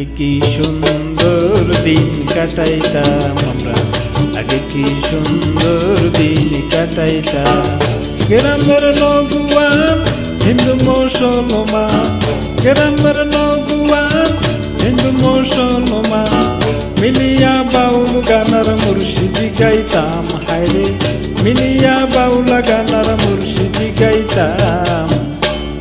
আগে কি সুন্দর দিন কাটাইতাম আমরা? আগে কি সুন্দর দিন কাটাইতাম? গ্রামের নগুয়ান হিন্দু মুসলমান। গ্রামের নগুয়ান হিন্দু মুসলমান। মিলিয়া বাউল গানার মুর্শিদি গাইতাম।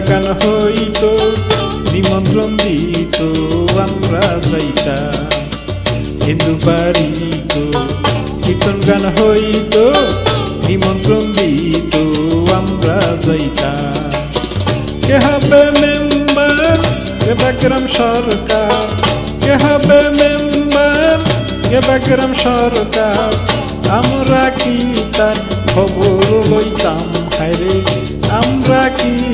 গান হইত, নিমন্ত্রণ দিত, আমরা যাইতাম। হিন্দু বাড়িত, কীর্তন গান হইত, নিমন্ত্রণ দিত, আমরা যাইতাম। কে হবে মেম্বার কে বাগ্রাম সরকার। কে হবে মেম্বার কে বাগ্রাম সরকার। আমরা কি তার খবর লইতাম হায়রে আমরা কি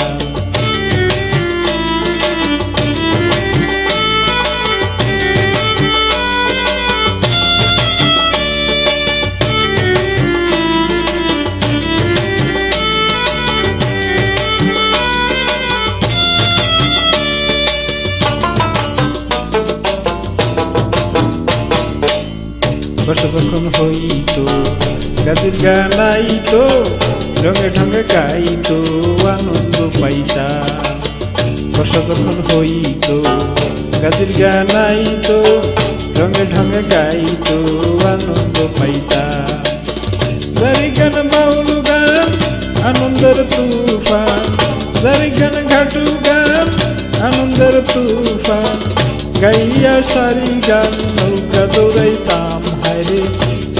বর্ষা যখন হইত? গাছের গানাইত রঙে ঢঙে গাইত, আনন্দ পাইতা। বর্ষা যখন হইত? গাছের গানাইত রঙে ঢঙে গাইত, আনন্দ পাইতা। যারি গান বাউল গান, আনন্দের তুফান। যারি গান ঘাটু গান, আনন্দের তুফান। গাইয়া সারি গান, নৌকা দৌড়াইতাম। হায়রে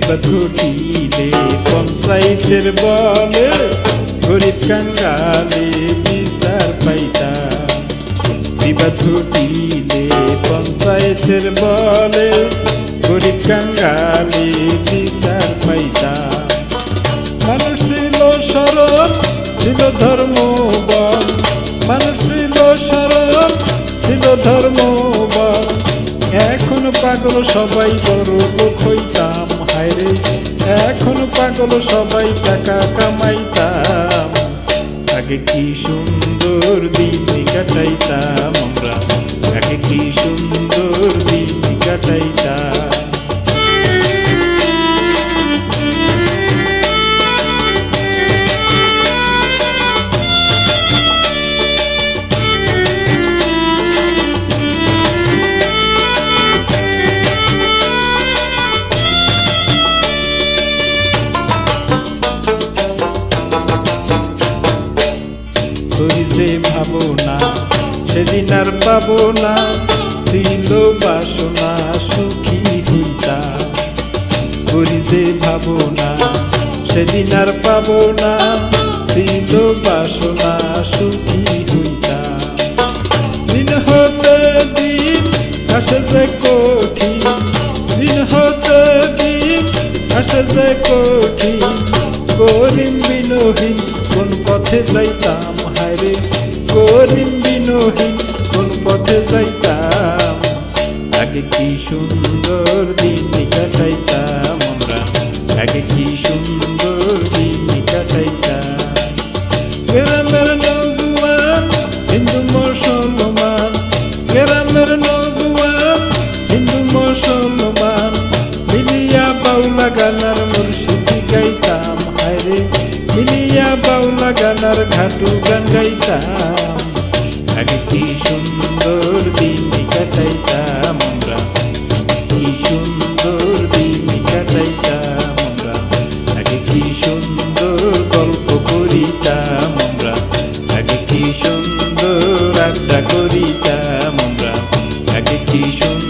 বিপদ ঘটিলে পঞ্চায়েতের বলে গরিব পাইতা বলে গরিব পাইতা মানুষ ছিল ছিল ধর্ম বল মানুষ ছিল সরল, ছিল ধর্ম বল এখন পাগল সবাই বড় লোক হইতাম। হায়রে এখন পাগল সবাই টাকা কামাইতাম। আগে কি সুন্দর দিন কাটাইতাম আমরা। আগে কি যে ভাবো না সেদিন আর পাবো না। ছিল বাসনা, সুখী হইতা। করি যে ভাবো না সেদিন আর পাবো না। ছিল বাসনা, সুখী হইতা। দিন হতে দিন আসে যে কঠিন। দিন হতে দিন আসে যে কঠিন। করিম বিনহীন কোন পথে যাইতাম। হায়রে করিম বিনহীন কোন পথে যাইতাম? আগে কি সুন্দর দিন কাটাইতাম আমরা? আগে কি সুন্দর দিন কাটাইতাম? তার ঘাটু গান গাইতাম। কি সুন্দর দিন কাটাইতাম আমরা। কি সুন্দর দিন কাটাইতাম আমরা। আগে কি সুন্দর গল্প করিতাম আমরা। আগে কি সুন্দর আড্ডা করিতাম আমরা। আগে কি সুন্দর